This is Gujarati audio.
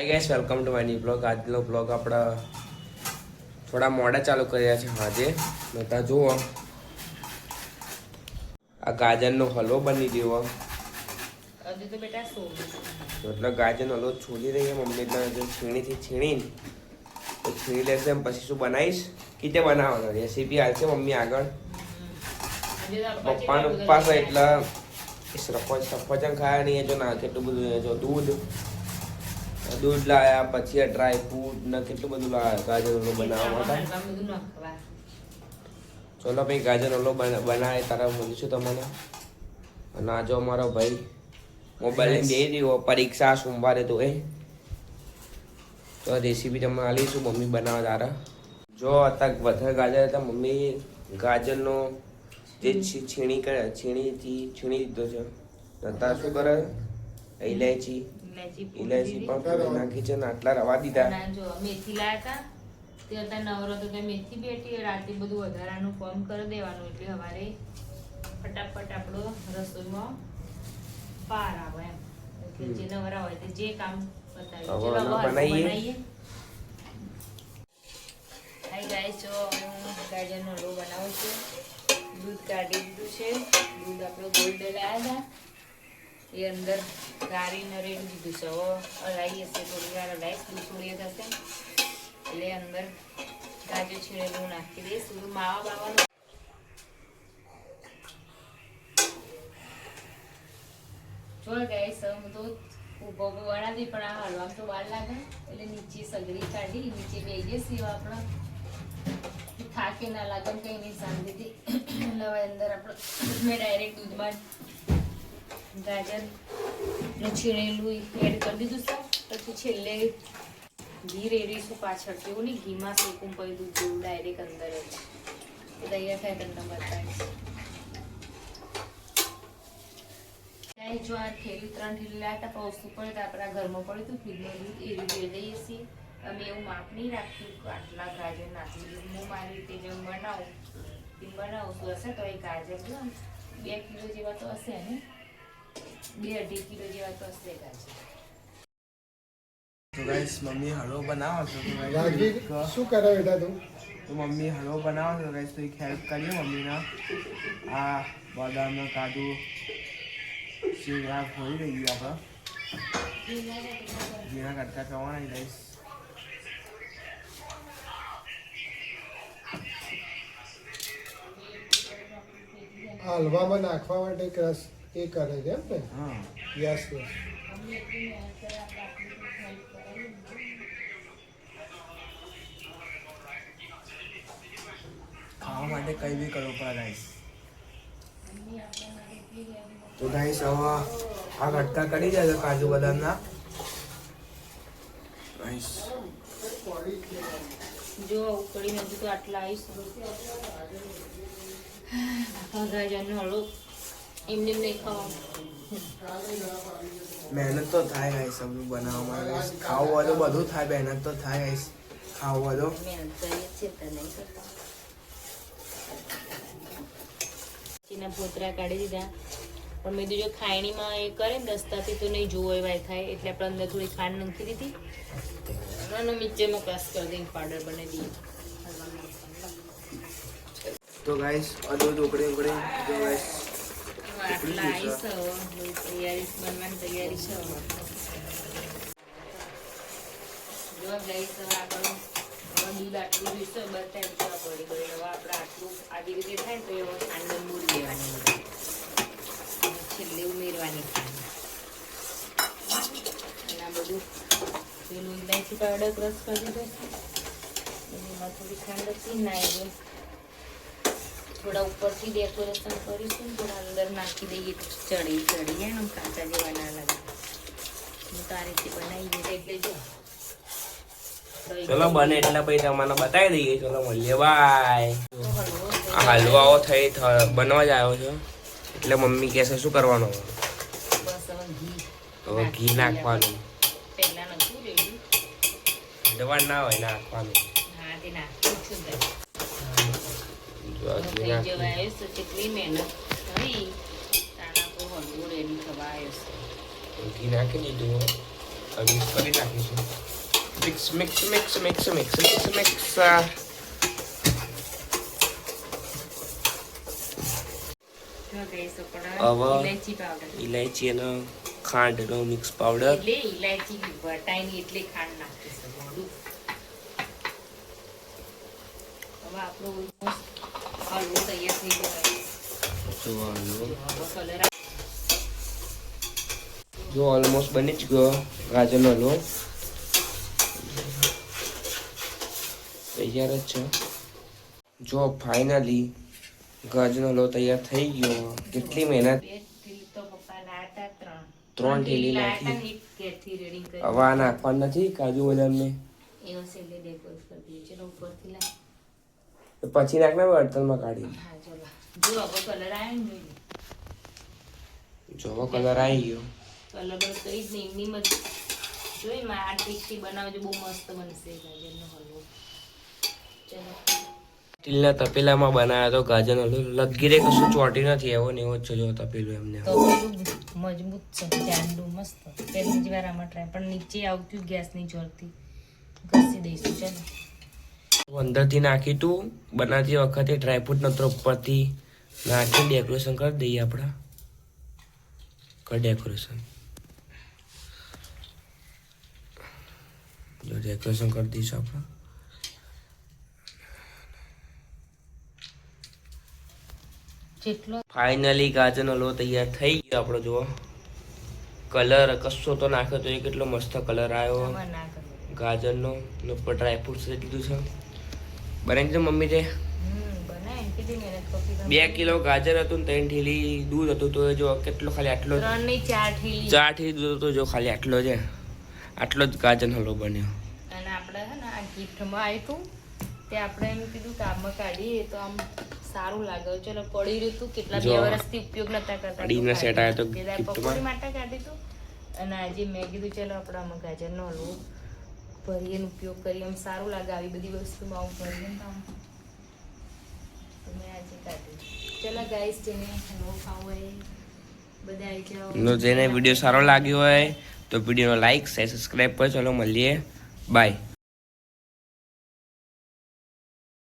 Hi guys welcome to my new blog આજનો બ્લોગ આપણા થોડા મોડા ચાલુ કર્યા છે આજે બધા જુઓ. આ ગાજરનો હલવો બની ગયો. એટલે ગાજરનો હલવો છોલી રહી મમ્મી એટલે છીણીથી છીણીને. તો છીણી લેશે એમ પછી શું બનાવીશ? કીતે બનાવવાનો રેસીપી આવશે મમ્મી આગળ. પપ્પાનો ઉપવાસ એટલે સફરજન ખાયા નહીં જો ના કેટલું બધું જો દૂધ. દૂધ લાયા પછી આ ડ્રાય ફ્રૂટ ને કેટલું બધું લાયા? ગાજર ઓલો બનાવવા માટે? ચલો ભાઈ ગાજર ઓલો બના- બનાવે તારા મળીશું તમને. અને આ જો અમારો ભાઈ મોબાઈલ દઈ દીધો પરીક્ષા સોમવારે તો એ. તો રેસીપી તમને આલીશું મમ્મી બનાવવા તારા. જો અત્યારે વધારે ગાજર હતા મમ્મી ગાજરનો જે છીણી કરે છીણીથી છીણી દીધો છે. અત્યારે શું કરે? ઇલાયચી ઇલાયચી પણ નાખી છે ને આટલા રવા દીધા. જો મેથી લાયા હતા તે અત્યારે નવરો તો તે મેથી બેઠી રાતે બધું વધારાનું કોમ કરી દેવાનું એટલે હવારે ફટાફટ આપણો રસોઈમાં પાર આવે એમ. એટલે જે નવરા હોય તે જે કામ બનાવીએ. હાય ગાઈસ જો હું ગાજરનો હલવો બનાવું છું. દૂધ કાઢી દીધું છે. દૂધ આપણો ગોલ્ડ લાયા હતા. એ અંદર ગાળીને રેડી દીધું છે. હવે હલાવીએ છે થોડી વાર હલાવીશ થોડી થશે. એટલે અંદર ગાજર છીણેલું નાખી દઈશ માવા બાવાનું. જો ગાઈસ હું તો ઊભો ઊભો વણાવી પણ આ હલવામાં તો વાર લાગે. એટલે નીચે સગડી કાઢી, નીચે બેસી જઈશ એવા આપણે. થાકી ના લાગે કઈ નહીં, શાંતિથી. એટલે અંદર આપણે મેં ડાયરેક્ટ દૂધમાં ગાજર છીણેલું એડ કરી દીધું છે. પછી છેલ્લે ઘી રેડીશું પાછળ કેવું નહીં, ઘીમાં શેકું દૂધ જેવું ડાયરેક્ટ અંદર તૈયાર થાય તમને બતાવીશ. જો આ ત્રણ થેલી લાટા પહોંચતું પડે તો આપણા ઘરમાં પડ્યું હતું ફીડનું દૂધ એ રીતે લઈએ છીએ અમે એવું માપ નહીં રાખ્યું આટલા ગાજર નાખી દીધું હું મારી રીતે જેમ બનાવું બનાવું. તો હશે? તો એ ગાજર બે કિલો જેવા તો હશે ને? બે અઢી કિલો જેવા તો હશે તો ગાઈસ મમ્મી હલવો બનાવો છો તો શું કરે બેટા તું? તો મમ્મી હલવો બનાવો છો ગાઈસ તો એક હેલ્પ કરીએ મમ્મીના. આ બદામનો કાજુ આ ખોઈ રહી ગયું આપણે ઘીના કટકા કરવાના ગાઈસ હલવામાં નાખવા માટે એક રસ એ કરે છે એમ ને? હા. Yes yes. ખાવા માટે કઈ બી કરવું પડે તો ગાઈસ હવે આ કટકા કરી જાય કાજુ બદામના. ગાઈસ જો ઉકળી નથી તો આટલા આવીશ આખા ગાજરનો હળવો એમને એમ નહીં ખાવાનું મહેનત તો થાય ગાઈસ સબ્જી બનાવવામાં guys. ખાવું હોય તો બધું થાય મહેનત તો થાય ગાઈસ ખાવું હોય તો. મહેનત કરીએ છીએ તો નહીં કરતા ચીના પોતરા કાઢી દીધા. પણ મેં જો ખાયણીમાં એ કરે ને દસ્તાથી તો નહીં જોવો એવાય થાય. એટલે આપણે અંદર થોડી ખાંડ નાખી દીધી. અને મિક્સરમાં ક્રશ કરી દઈને પાવડર બનાવી દઈએ તો ગાઈસ અદો ઉકળી ઉકળી તો ગાઈસ આટલા આવી હવે તૈયારી બનવાની તૈયારી છે જો ગઈશ હવે આપણું દૂધ આટલું જોઈશે બસ ટાઈમ ચા પડી ગઈ હવે આપણે આટલું આવી રીતે થાય તો એવો ખાંડ મૂળ લેવાની છેલ્લે ઉમેરવાની અને આ બધું. પેલું ઇલાયચી ક્રશ કરી દીધો છે એમાં થોડી ખાંડ હતી એ થોડા ઉપરથી ડેકોરેશન કરીશું થોડા અંદર નાખી દઈએ ચડી ચડી જાય ને કાચા જેવા ના લાગે. હું તો આ રીતે બનાવી દઈએ એટલે જો ચલો બને એટલા પછી તમને બતાવી દઈએ. ચલો મળીએ. બાય આ હલવાઓ થઈ બનવા જ આવ્યો છે. એટલે મમ્મી કહેશે શું કરવાનું? હવે? ઘી નાખવાનું. દવા ના હોય નાખવાનું. નાખ્યું છું કેટલી નાખી દીધું mix mix mix mix mix mix mix mix ઇલાયચી અને ખાંડનો મિક્સ પાવડર એટલે ઇલાયચી વટાઈની એટલે ખાંડ નાખીશું હવે જો ઓલમોસ્ટ બની જ ગયો ગાજરનો હલવો તૈયાર જ છે. જો ફાઇનલી ગાજરનો હલવો તૈયાર થઈ ગયો. કેટલી મહેનત. ત્રણ ઠેલી નાખી. હવે નાખવાનું નથી, કાજુ બદામ ને એનો સેલે decorate કરી દીધું છે ઉપરથી લાય. પછી નાખને બર્તનમાં કાઢી. હા ચલો. જો કલર ને. આવી ગયો. કલર બસ કઈ જ નહીં એમની જ જોઈ માં આ બનાવજો બહુ મસ્ત બનશે ગાજરનો હલવો. ચલો. સ્ટીલના તપેલામાં બનાવ્યો તો ગાજરનો હલવો. લગીરે કશું ચોટી નથી એવો ને એવો જ જો તપેલું એમને. મજબૂત છે જાંડું મસ્ત. પહેલી જ વાર આમાં ટ્રાય પણ નીચે આવતું ગેસની જોરથી. ઘસી દઈશું ચાલો. અંદરથી નાખી તું બનાવતી વખતે ડ્રાયફ્રૂટ નતો ઉપરથી નાખી ડેકોરેશન કરી દઈએ આપણે કર ડેકોરેશન જો ડેકોરેશન કરી દઈશું આપણે જેટલો ફાઇનલી ગાજરનો લો તૈયાર થઈ ગયો આપણો જુઓ. કલર કશો તો નાખ્યો તો એ કેટલો મસ્ત કલર આવ્યો. ગાજરનો ઉપર ડ્રાયફ્રૂટ્સ લીધું છે. બનાવી દીધું મમ્મી તે. બે કિલો ગાજર હતું ત્રણ ઠીલી દૂધ હતું તો જો કેટલો ખાલી આટલો ચાર ઠીલી દૂધ હતું જો ખાલી આટલો છે. આટલો જ ગાજર હલવો બન્યો. અને આપણે છે ને આ ગિફ્ટમાં આવ્યું હતું તે આપણે એમ કીધું કે આમાં કાઢીએ તો આમ સારું લાગે. ચલો પડી રહ્યું હતું કેટલા બે વર્ષથી ઉપયોગ નતા કરતા. પડીને સેટ આવ્યો તો પેલા gift માં. પકોડી માટે કાઢી હતું અને આજે મેં કીધું ચલો આપણે આમાં ગાજરનો હલવો ભરીએ ને ઉપયોગ કરીએ એમ સારું લાગે આવી બધી વસ્તુમાં આવું ભરીએ તો મેં આજે કાઢ્યું ચલો ગાઈસ જેને હલવો ખાવો હોય, બધા આવી જાઓ. જેને વીડિયો સારો લાગ્યો હોય, તો વિડીયોનો લાઈક શેર સબસ્ક્રાઈબ કરો ચલો મળીએ. બાય